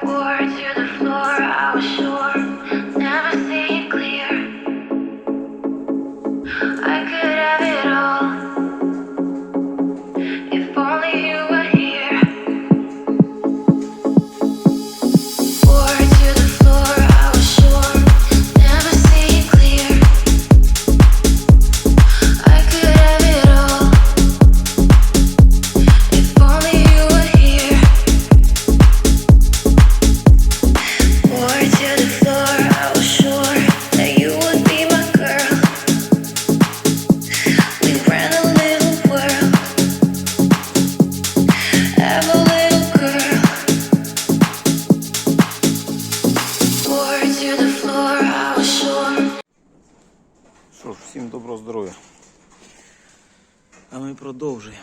To the floor, I was sure. Всім доброго здоров'я. А ми продовжуємо.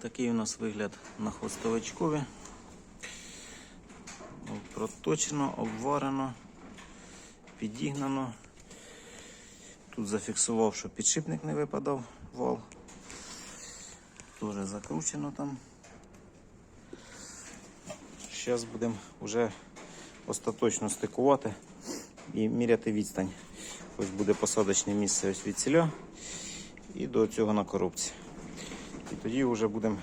Такий у нас вигляд на хвостовичкові. Проточено, обварено, підігнано. Тут зафіксував, щоб підшипник не випадав вал. Теж закручено там. Зараз будемо вже остаточно стикувати і міряти відстань. Ось буде посадочне місце ось від ціля і до цього на коробці. І тоді вже будемо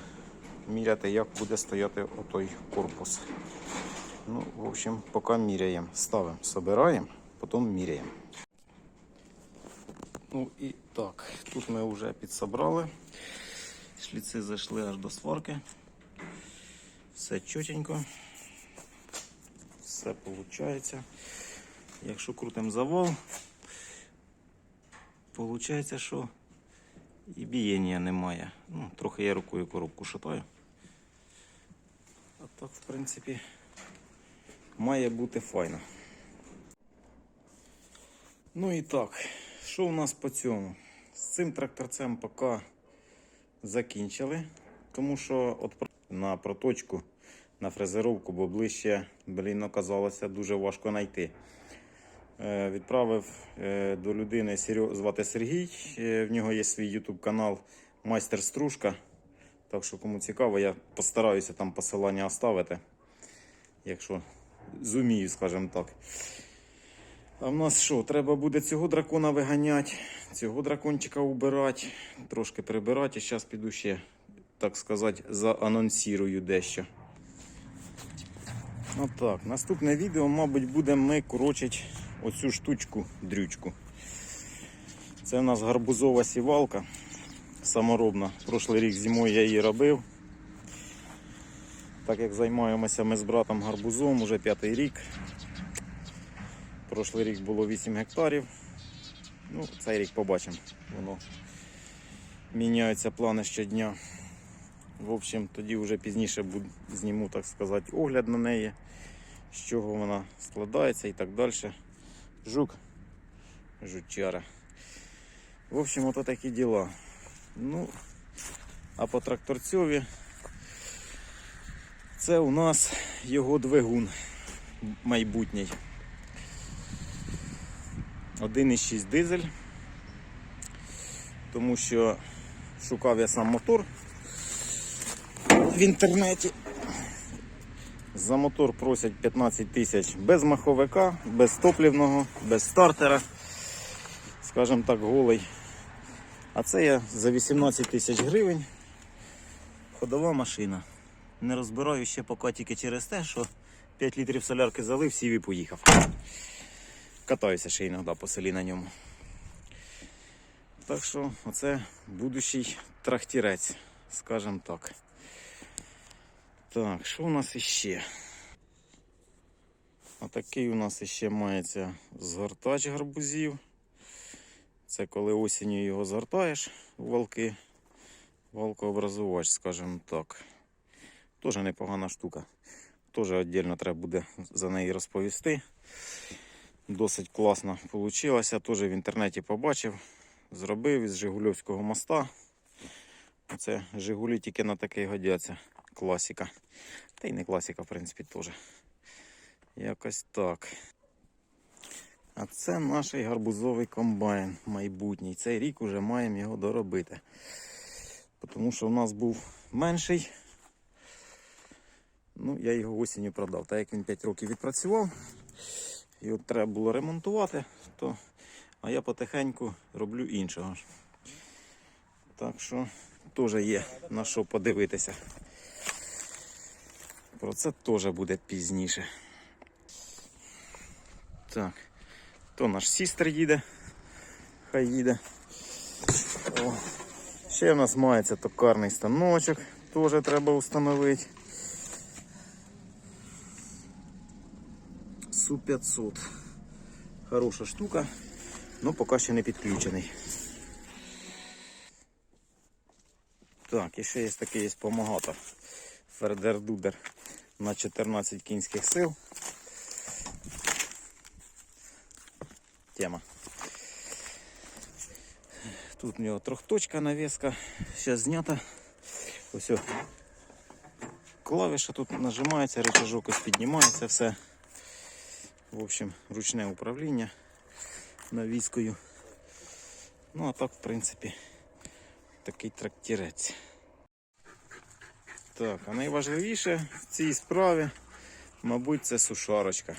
міряти, як буде стояти отой корпус. Ну, в общем, поки міряємо. Ставимо, собираємо, потім міряємо. Ну і так, тут ми вже підсобрали. Шліци зайшли аж до сварки. Все чотенько. Все виходить. Якщо крутимо завал, виходить, що і бієння немає. Ну, трохи я рукою коробку шатаю. А так, в принципі, має бути файно. Ну і так, що у нас по цьому? З цим тракторцем поки закінчили, тому що от на проточку, на фрезеровку, бо ближче, блін, оказалося дуже важко знайти. Е, Відправив е, до людини звати Сергій. Е, В нього є свій YouTube канал Майстер Стружка. Так що, кому цікаво, я постараюся там посилання оставити. Якщо зумію, скажімо так. А в нас що? Треба буде цього дракона виганяти, цього дракончика убирати, трошки прибирати. І зараз піду ще, так сказати, заанонсірую дещо. Отак. Наступне відео, мабуть, будемо ми корочить оцю штучку, дрючку. Це у нас гарбузова сівалка саморобна. Прошлий рік зимою я її робив. Так як займаємося ми з братом гарбузом уже п'ятий рік. Прошлий рік було 8 гектарів. Ну, цей рік побачимо. Воно міняються плани щодня. В общем, тоді вже пізніше зніму, так сказати, огляд на неї, з чого вона складається і так далі. Жук, жучара. В общем, ото такі діла. Ну, а по тракторцьові це у нас його двигун майбутній. 1,6 дизель. Тому що шукав я сам мотор в інтернеті. За мотор просять 15 тисяч без маховика, без топливного, без стартера. Скажімо так, голий. А це я за 18 тисяч гривень. Ходова машина. Не розбираю ще поки тільки через те, що 5 літрів солярки залив, сів і поїхав. Катаюся ще іноді по селі на ньому. Так що оце будущий трактірець, скажімо так. Так, що у нас іще? Отакий у нас іще мається згортач гарбузів. Це коли осінню його згортаєш у валки. Валкообразувач, скажімо так. Теж непогана штука. Теж віддільно треба буде за неї розповісти. Досить класно вийшло. Теж в інтернеті побачив. Зробив із Жигульовського моста. Це Жигулі тільки на такий годяться. Класіка. Та й не класіка, в принципі, теж. Якось так. А це наш гарбузовий комбайн майбутній. Цей рік уже маємо його доробити. Тому що в нас був менший. Ну, я його осінню продав. Так як він 5 років відпрацював, от треба було ремонтувати, то а я потихеньку роблю іншого. Так що теж є на що подивитися. Про це теж буде пізніше. Так, то наш сістер їде. Хай їде. О. Ще в нас мається токарний станочок, теж треба встановити. Су 500. Хороша штука, але поки ще не підключений. Так, і ще є такий є помагатор. На 14 кінських сил. Тема. Тут у нього трьохточка навеска, ще знята. Ось клавіша тут нажимається, рычажок ось піднімається все. В общем, ручне управління навіскою. Ну а так, в принципі, такий трактірець. Так, а найважливіше в цій справі, мабуть, це сушарочка.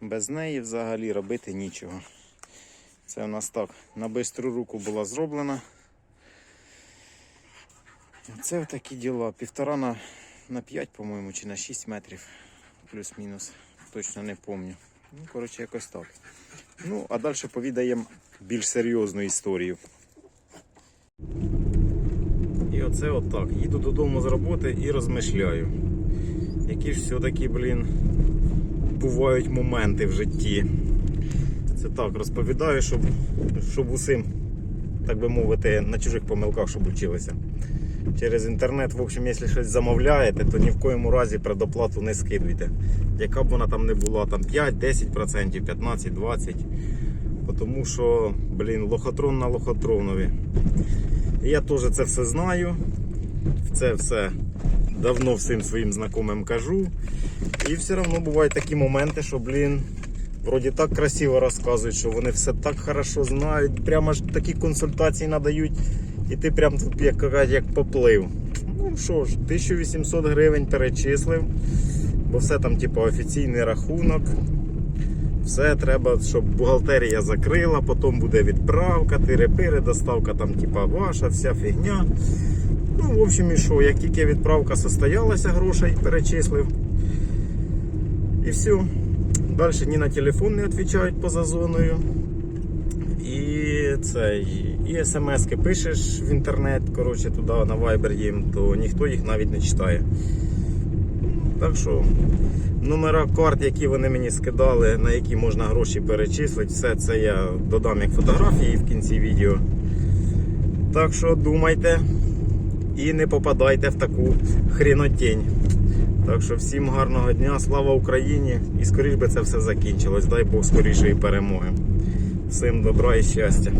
Без неї взагалі робити нічого. Це у нас так на бистру руку була зроблена. Це такі діла. Півтора на, на 5, по-моєму, чи на 6 метрів. Плюс-мінус. Точно не пам'ятаю. Ну, коротше, якось так. Ну, а далі повідаємо більш серйозну історію. І оце отак. Їду додому з роботи і розмишляю. Які ж все-таки, блін, бувають моменти в житті. Це так розповідаю, щоб, щоб усім, так би мовити, на чужих помилках, щоб вчилися. Через інтернет, в общем, якщо щось замовляєте, то ні в коєму разі предоплату не скидуйте. Яка б вона там не була, там 5, 10%, 15, 20%. Тому що, блін, лохотрон на лохотронові. Я теж це все знаю. Це все давно всім своїм знайомим кажу. І все одно бувають такі моменти, що, блін, вроді так красиво розказують, що вони все так хорошо знають, прямо ж такі консультації надають, і ти прям тут як, як поплив. Ну що ж, 1800 гривень перечислив, бо все там, типу, офіційний рахунок. Все треба, щоб бухгалтерія закрила, потім буде відправка, тири-пири, доставка там, типа, ваша, вся фігня. Ну, в общем, і що, як тільки відправка состоялася, грошей перечислив. І все. Далі ні на телефон не відповідають поза зоною. І це, і смс-ки пишеш в інтернет, коротше, туди на Viber їм, то ніхто їх навіть не читає. Так що номера карт, які вони мені скидали, на які можна гроші перечислити, все це я додам як фотографії в кінці відео. Так що думайте і не попадайте в таку хрінотень. Так що всім гарного дня, слава Україні! І скоріш би це все закінчилось. Дай Бог скорішої перемоги. Всім добра і щастя.